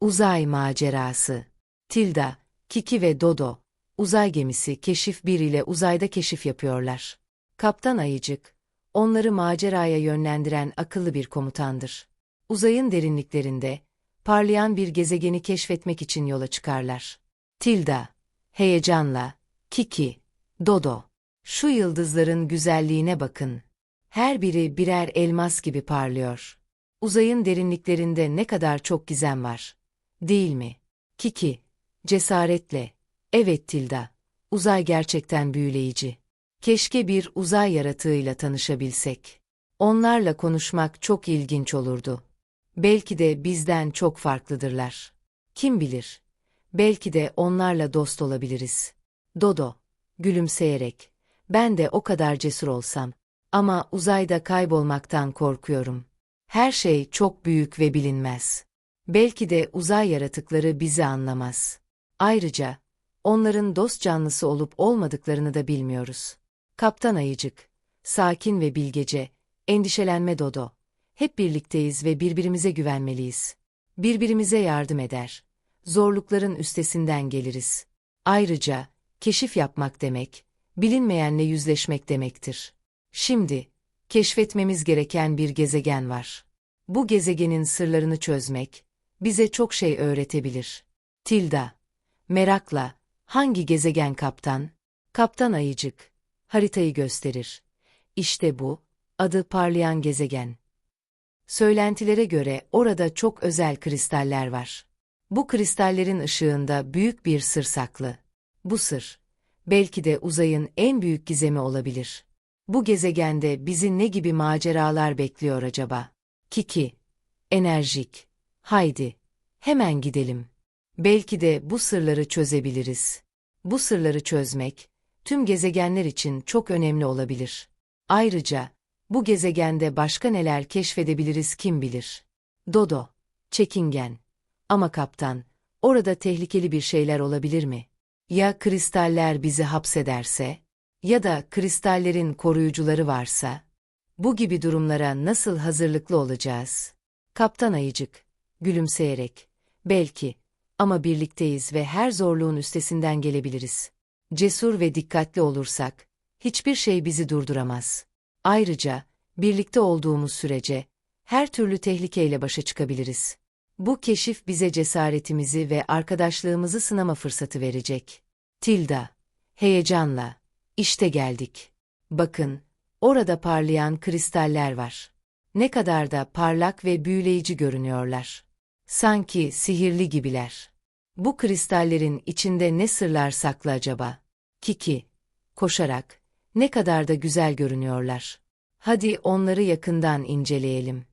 Uzay macerası. Tilda, Kiki ve Dodo, uzay gemisi Keşif 1 ile uzayda keşif yapıyorlar. Kaptan Ayıcık, onları maceraya yönlendiren akıllı bir komutandır. Uzayın derinliklerinde, parlayan bir gezegeni keşfetmek için yola çıkarlar. Tilda, heyecanla, Kiki, Dodo, şu yıldızların güzelliğine bakın. Her biri birer elmas gibi parlıyor. Uzayın derinliklerinde ne kadar çok gizem var. Değil mi? Kiki, cesaretle. Evet Tilda, uzay gerçekten büyüleyici. Keşke bir uzay yaratığıyla tanışabilsek. Onlarla konuşmak çok ilginç olurdu. Belki de bizden çok farklıdırlar. Kim bilir? Belki de onlarla dost olabiliriz. Dodo, gülümseyerek, ben de o kadar cesur olsam. Ama uzayda kaybolmaktan korkuyorum. Her şey çok büyük ve bilinmez. Belki de uzay yaratıkları bizi anlamaz. Ayrıca, onların dost canlısı olup olmadıklarını da bilmiyoruz. Kaptan Ayıcık, sakin ve bilgece, endişelenme Dodo. Hep birlikteyiz ve birbirimize güvenmeliyiz. Birbirimize yardım eder. Zorlukların üstesinden geliriz. Ayrıca, keşif yapmak demek, bilinmeyenle yüzleşmek demektir. Şimdi, keşfetmemiz gereken bir gezegen var. Bu gezegenin sırlarını çözmek, bize çok şey öğretebilir. Tilda, merakla, hangi gezegen kaptan? Kaptan Ayıcık, haritayı gösterir. İşte bu, adı parlayan gezegen. Söylentilere göre orada çok özel kristaller var. Bu kristallerin ışığında büyük bir sır saklı. Bu sır, belki de uzayın en büyük gizemi olabilir. Bu gezegende bizi ne gibi maceralar bekliyor acaba? Kiki, enerjik, haydi, hemen gidelim. Belki de bu sırları çözebiliriz. Bu sırları çözmek, tüm gezegenler için çok önemli olabilir. Ayrıca, bu gezegende başka neler keşfedebiliriz kim bilir. Dodo, çekingen. Ama kaptan, orada tehlikeli bir şeyler olabilir mi? Ya kristaller bizi hapsederse? Ya da kristallerin koruyucuları varsa? Bu gibi durumlara nasıl hazırlıklı olacağız? Kaptan Ayıcık, gülümseyerek, belki, ama birlikteyiz ve her zorluğun üstesinden gelebiliriz. Cesur ve dikkatli olursak, hiçbir şey bizi durduramaz. Ayrıca, birlikte olduğumuz sürece, her türlü tehlikeyle başa çıkabiliriz. Bu keşif bize cesaretimizi ve arkadaşlığımızı sınama fırsatı verecek. Tilda, heyecanla, işte geldik. Bakın, orada parlayan kristaller var. Ne kadar da parlak ve büyüleyici görünüyorlar. Sanki sihirli gibiler. Bu kristallerin içinde ne sırlar saklı acaba? Kiki, koşarak, ne kadar da güzel görünüyorlar. Hadi onları yakından inceleyelim.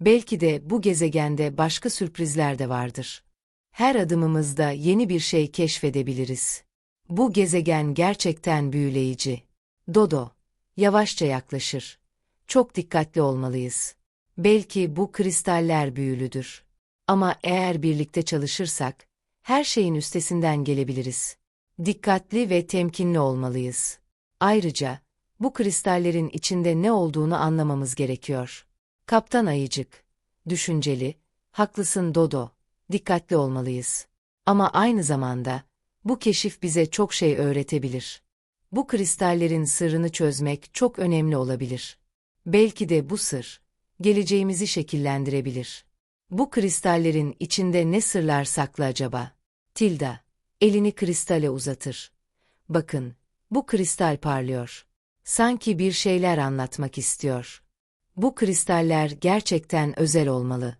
Belki de bu gezegende başka sürprizler de vardır. Her adımımızda yeni bir şey keşfedebiliriz. Bu gezegen gerçekten büyüleyici. Dodo, yavaşça yaklaşır. Çok dikkatli olmalıyız. Belki bu kristaller büyülüdür. Ama eğer birlikte çalışırsak, her şeyin üstesinden gelebiliriz. Dikkatli ve temkinli olmalıyız. Ayrıca, bu kristallerin içinde ne olduğunu anlamamız gerekiyor. Kaptan Ayıcık, düşünceli, haklısın Dodo, dikkatli olmalıyız. Ama aynı zamanda, bu keşif bize çok şey öğretebilir. Bu kristallerin sırrını çözmek çok önemli olabilir. Belki de bu sır, geleceğimizi şekillendirebilir. Bu kristallerin içinde ne sırlar saklı acaba? Tilda, elini kristale uzatır. Bakın, bu kristal parlıyor. Sanki bir şeyler anlatmak istiyor. Bu kristaller gerçekten özel olmalı.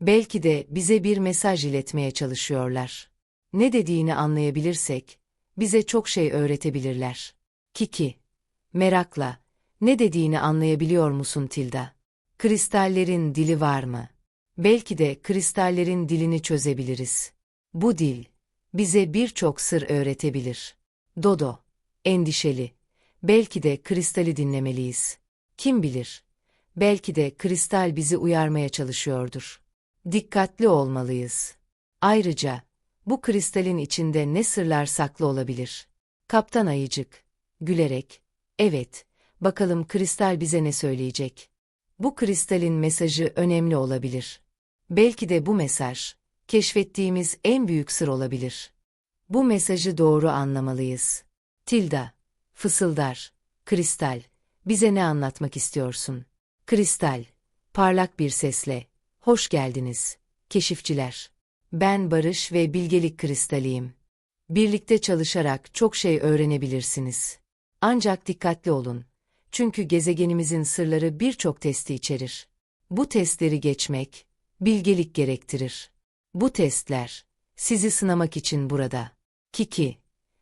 Belki de bize bir mesaj iletmeye çalışıyorlar. Ne dediğini anlayabilirsek, bize çok şey öğretebilirler. Kiki, merakla, ne dediğini anlayabiliyor musun Tilda? Kristallerin dili var mı? Belki de kristallerin dilini çözebiliriz. Bu dil, bize birçok sır öğretebilir. Dodo, endişeli. Belki de kristali dinlemeliyiz. Kim bilir? Belki de kristal bizi uyarmaya çalışıyordur. Dikkatli olmalıyız. Ayrıca, bu kristalin içinde ne sırlar saklı olabilir? Kaptan Ayıcık, gülerek, evet, bakalım kristal bize ne söyleyecek? Bu kristalin mesajı önemli olabilir. Belki de bu mesaj, keşfettiğimiz en büyük sır olabilir. Bu mesajı doğru anlamalıyız. Tilda, fısıldar, kristal, bize ne anlatmak istiyorsun? Kristal, parlak bir sesle, hoş geldiniz, keşifçiler. Ben Barış ve Bilgelik Kristaliyim. Birlikte çalışarak çok şey öğrenebilirsiniz. Ancak dikkatli olun. Çünkü gezegenimizin sırları birçok testi içerir. Bu testleri geçmek, bilgelik gerektirir. Bu testler, sizi sınamak için burada. Kiki,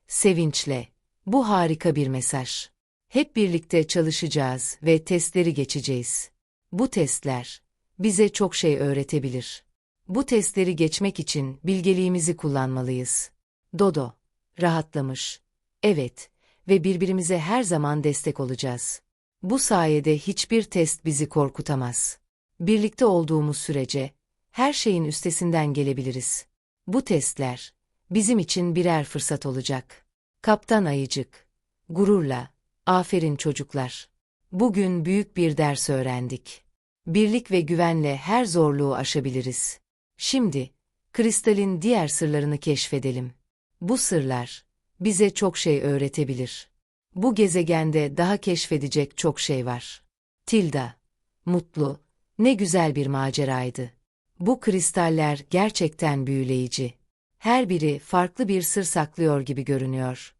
sevinçle, bu harika bir mesaj. Hep birlikte çalışacağız ve testleri geçeceğiz. Bu testler, bize çok şey öğretebilir. Bu testleri geçmek için bilgeliğimizi kullanmalıyız. Dodo, rahatlamış. Evet ve birbirimize her zaman destek olacağız. Bu sayede hiçbir test bizi korkutamaz. Birlikte olduğumuz sürece her şeyin üstesinden gelebiliriz. Bu testler bizim için birer fırsat olacak. Kaptan Ayıcık, gururla, aferin çocuklar. Bugün büyük bir ders öğrendik. Birlik ve güvenle her zorluğu aşabiliriz. Şimdi, kristalin diğer sırlarını keşfedelim. Bu sırlar, bize çok şey öğretebilir. Bu gezegende daha keşfedecek çok şey var. Tilda, mutlu, ne güzel bir maceraydı. Bu kristaller gerçekten büyüleyici. Her biri farklı bir sır saklıyor gibi görünüyor.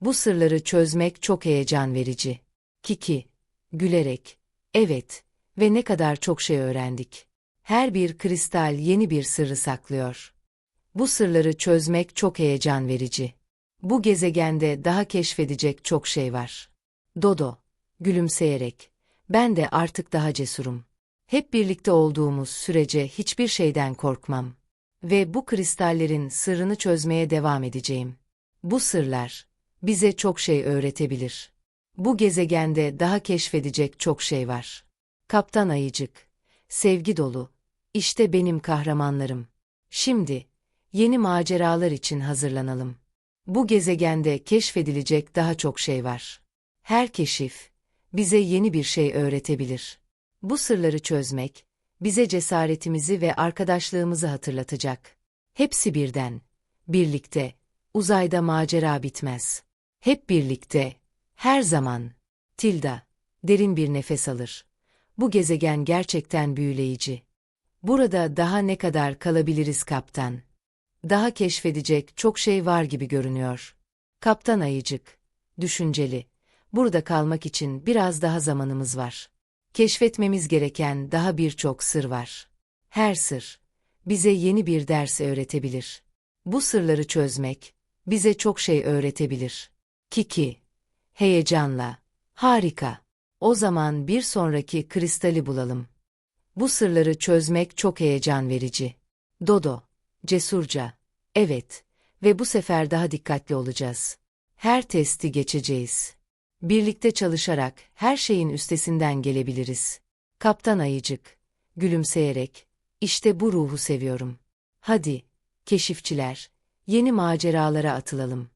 Bu sırları çözmek çok heyecan verici. Kiki, gülerek, evet ve ne kadar çok şey öğrendik. Her bir kristal yeni bir sırrı saklıyor. Bu sırları çözmek çok heyecan verici. Bu gezegende daha keşfedecek çok şey var. Dodo, gülümseyerek, ben de artık daha cesurum. Hep birlikte olduğumuz sürece hiçbir şeyden korkmam. Ve bu kristallerin sırrını çözmeye devam edeceğim. Bu sırlar, bize çok şey öğretebilir. Bu gezegende daha keşfedecek çok şey var. Kaptan Ayıcık, sevgi dolu, işte benim kahramanlarım. Şimdi, yeni maceralar için hazırlanalım. Bu gezegende keşfedilecek daha çok şey var. Her keşif, bize yeni bir şey öğretebilir. Bu sırları çözmek, bize cesaretimizi ve arkadaşlığımızı hatırlatacak. Hepsi birden, birlikte, uzayda macera bitmez. Hep birlikte, her zaman. Tilda, derin bir nefes alır. Bu gezegen gerçekten büyüleyici. Burada daha ne kadar kalabiliriz kaptan? Daha keşfedecek çok şey var gibi görünüyor. Kaptan Ayıcık, düşünceli. Burada kalmak için biraz daha zamanımız var. Keşfetmemiz gereken daha birçok sır var. Her sır, bize yeni bir ders öğretebilir. Bu sırları çözmek, bize çok şey öğretebilir. Kiki, heyecanla, harika. O zaman bir sonraki kristali bulalım. Bu sırları çözmek çok heyecan verici. Dodo, cesurca, evet ve bu sefer daha dikkatli olacağız. Her testi geçeceğiz. Birlikte çalışarak her şeyin üstesinden gelebiliriz. Kaptan Ayıcık, gülümseyerek, işte bu ruhu seviyorum. Hadi, keşifçiler, yeni maceralara atılalım.